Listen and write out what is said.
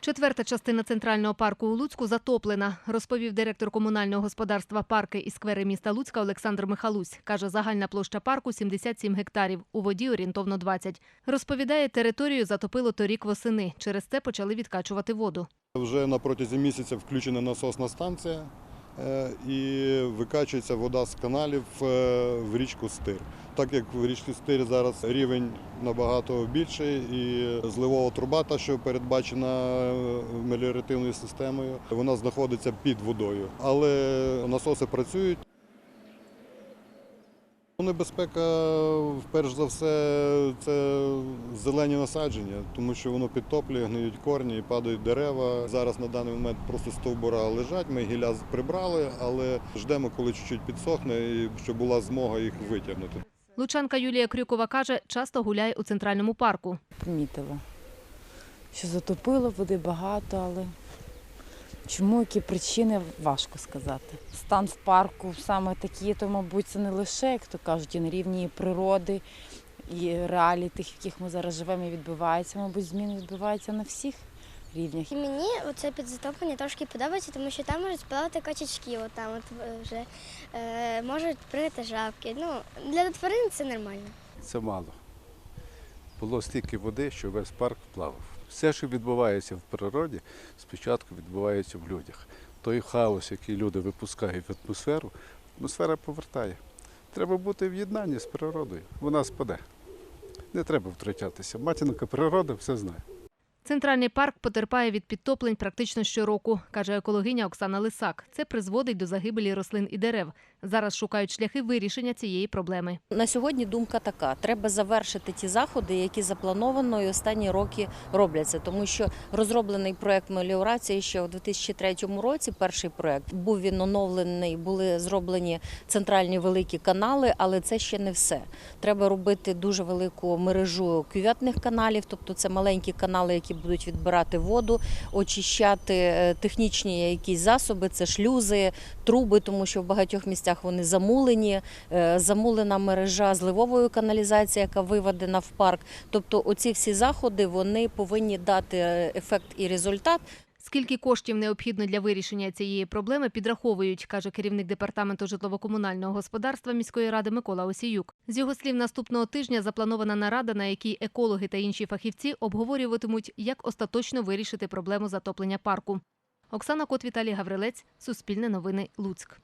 Четверта частина центрального парку у Луцьку затоплена, розповів директор комунального господарства парки і сквери міста Луцька Олександр Михалусь. Каже, загальна площа парку 77 гектарів, у воді орієнтовно 20. Розповідає, територію затопило торік восени. Через це почали відкачувати воду. Вже на протязі місяця включена насосна станція і викачується вода з каналів е, в річку Стир. Так як в річці Стир зараз рівень набагато більший і зливова труба, та що передбачена е, меліоративною системою, вона знаходиться під водою. Але насоси працюють. Ну, Небезпека, перш за все, це зелені насадження, тому що воно підтоплює, гниють корні і падають дерева. Зараз на даний момент просто стовбура лежать, ми гілля прибрали, але ждемо, коли чуть-чуть підсохне, і щоб була змога їх витягнути. Лучанка Юлія Крюкова каже, часто гуляє у центральному парку. помітила, що затопило, води багато, але чому, які причини, важко сказати. Стан в парку саме такий, то, мабуть, це не лише, як то кажуть, і на рівні природи і реалій тих, в яких ми зараз живемо, і відбувається. Мабуть, зміни відбуваються на всіх рівнях. І мені оце підзатоплення трошки подобається, тому що там можуть плавати качечки, от там от вже е, можуть пригати жабки. Ну, для тварин це нормально. це мало. Було стільки води, що весь парк плавав. Все, що відбувається в природі, спочатку відбувається в людях. Той хаос, який люди випускають в атмосферу, атмосфера повертає. Треба бути в єднанні з природою. Вона спаде. Не треба втрачатися. Матінка природа все знає. Центральний парк потерпає від підтоплень практично щороку, каже екологиня Оксана Лисак. Це призводить до загибелі рослин і дерев. Зараз шукають шляхи вирішення цієї проблеми. На сьогодні думка така: треба завершити ті заходи, які заплановано і останні роки робляться, тому що розроблений проект меліорації ще у 2003 році. Перший проект був він оновлений, були зроблені центральні великі канали, але це ще не все. Треба робити дуже велику мережу кюветних каналів, тобто це маленькі канали, які будуть відбирати воду, очищати е, технічні якісь засоби, це шлюзи, труби, тому що в багатьох місцях вони замулені. Е, замулена мережа зливової каналізації, яка виведена в парк. Тобто, оці всі заходи вони повинні дати е, ефект і результат. Скільки коштів необхідно для вирішення цієї проблеми, підраховують, каже керівник департаменту житлово-комунального господарства міської ради Микола Осіюк. З його слів, наступного тижня запланована нарада, на якій екологи та інші фахівці обговорюватимуть, як остаточно вирішити проблему затоплення парку. Оксана Кот, Віталій Гаврилець, Суспільне новини, Луцьк.